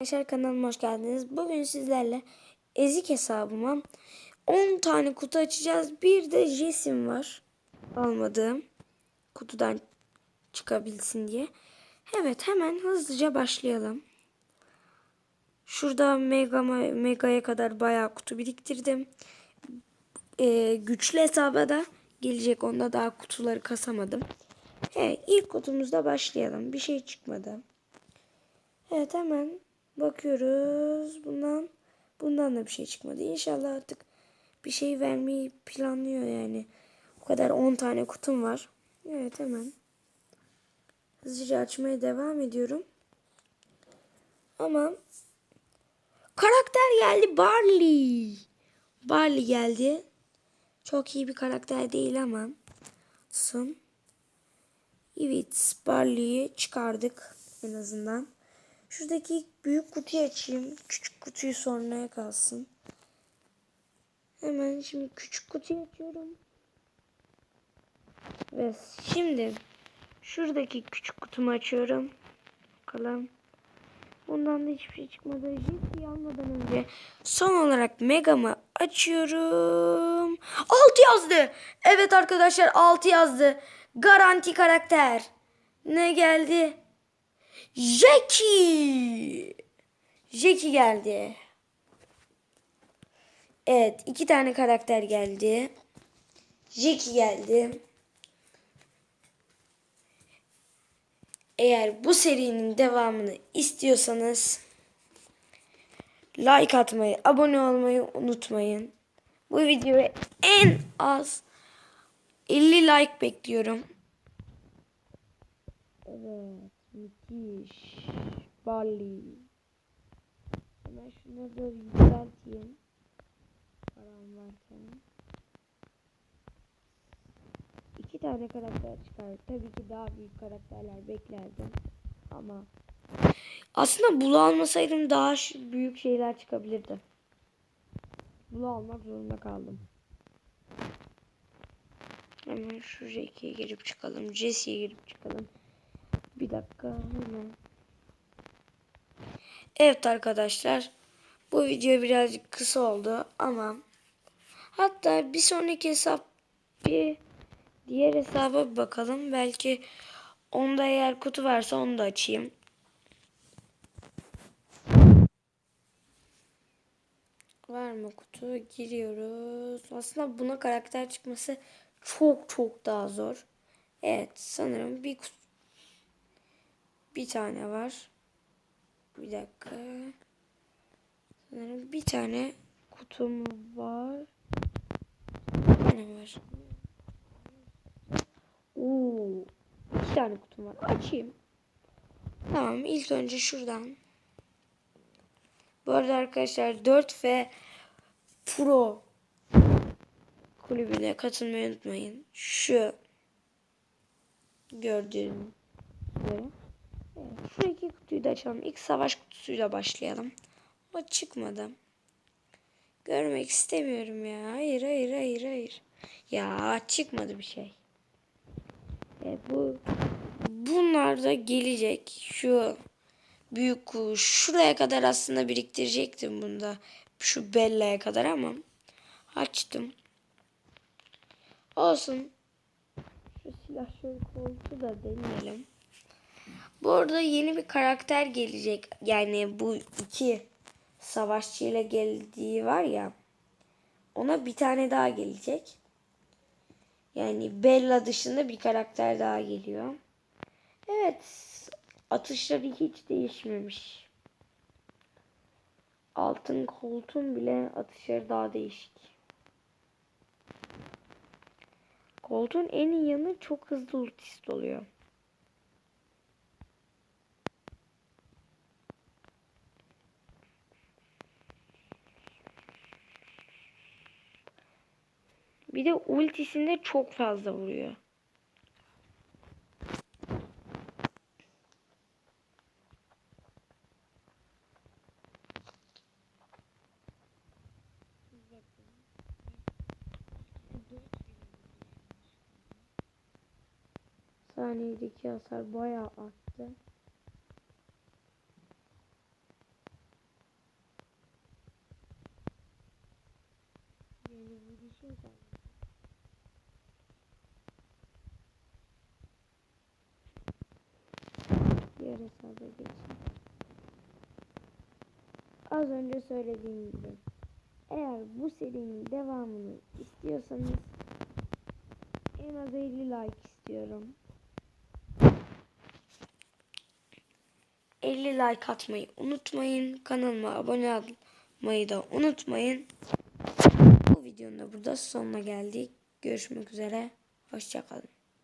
Arkadaşlar kanalıma hoş geldiniz. Bugün sizlerle ezik hesabıma 10 tane kutu açacağız. Bir de Jesim var. Almadığım. Kutudan çıkabilsin diye. Evet hemen hızlıca başlayalım. Şurada mega mega'ya kadar bayağı kutu biriktirdim. Ee, güçlü hesaba da gelecek. Onda daha kutuları kasamadım. Evet ilk kutumuzda başlayalım. Bir şey çıkmadı. Evet hemen bakıyoruz. Bundan bundan da bir şey çıkmadı. İnşallah artık bir şey vermeyi planlıyor yani. O kadar 10 tane kutum var. Evet hemen hızlıca açmaya devam ediyorum. Ama karakter geldi Barley. Barley geldi. Çok iyi bir karakter değil ama son. Evet Barley'i çıkardık en azından. Şuradaki büyük kutuyu açayım. Küçük kutuyu sonraya kalsın. Hemen şimdi küçük kutuyu açıyorum. Ve şimdi şuradaki küçük kutumu açıyorum. Bakalım. Bundan da hiçbir şey çıkmadı. Jet'i almadan önce son olarak Mega'mı açıyorum. 6 yazdı. Evet arkadaşlar 6 yazdı. Garanti karakter. Ne geldi? Jackie. Jackie geldi. Evet iki tane karakter geldi. Jackie geldi. Eğer bu serinin devamını istiyorsanız like atmayı, abone olmayı unutmayın. Bu videoya en az 50 like bekliyorum. Evet, müthiş. Bali. Hemen şunları da yükselteyim. Param varken. İki tane karakter çıkar. Tabii ki daha büyük karakterler beklerdim. Ama aslında bulu almasaydım daha büyük şeyler çıkabilirdi. Bulu almak zorunda kaldım. Hemen şu Jackie'ye girip çıkalım. Jesse'ye girip çıkalım. Bir dakika hemen. Evet arkadaşlar. Bu video birazcık kısa oldu ama hatta bir sonraki hesap bir diğer hesaba bir bakalım. Belki onda eğer kutu varsa onu da açayım. Var mı kutu? Giriyoruz. Aslında buna karakter çıkması çok çok daha zor. Evet sanırım bir kutu bir tane var. Bir dakika. Sanırım bir tane kutum var. Bir tane var. Oo, iki tane kutum var. Açayım. Tamam ilk önce şuradan. Bu arada arkadaşlar 4 ve Pro kulübüne katılmayı unutmayın. Şu gördüğünüz üzere. Şu iki kutuyu da açalım. İlk savaş kutusuyla başlayalım. O çıkmadı. Görmek istemiyorum ya. Hayır hayır hayır hayır. Ya çıkmadı bir şey. Evet, bu bunlar da gelecek. Şu büyük kuş. Şuraya kadar aslında biriktirecektim bunda. Şu Bella'ya kadar ama açtım. Olsun. Şu silah şöyle koltuğu da deneyelim. Bu arada yeni bir karakter gelecek. Yani bu iki savaşçıyla geldiği var ya. Ona bir tane daha gelecek. Yani Bella dışında bir karakter daha geliyor. Evet. Atışları hiç değişmemiş. Altın koltuğun bile atışları daha değişik. Koltuğun en iyi yanı çok hızlı ultisi oluyor. Bir de ultisinde çok fazla vuruyor. saniyedeki hasar bayağı arttı. Yeni şey vuruşum sandım. Diğer hesaba geçeyim. Az önce söylediğim gibi. Eğer bu serinin devamını istiyorsanız en az 50 like istiyorum. 50 like atmayı unutmayın. Kanalıma abone olmayı da unutmayın. Bu videonun da burada sonuna geldik. Görüşmek üzere. Hoşçakalın.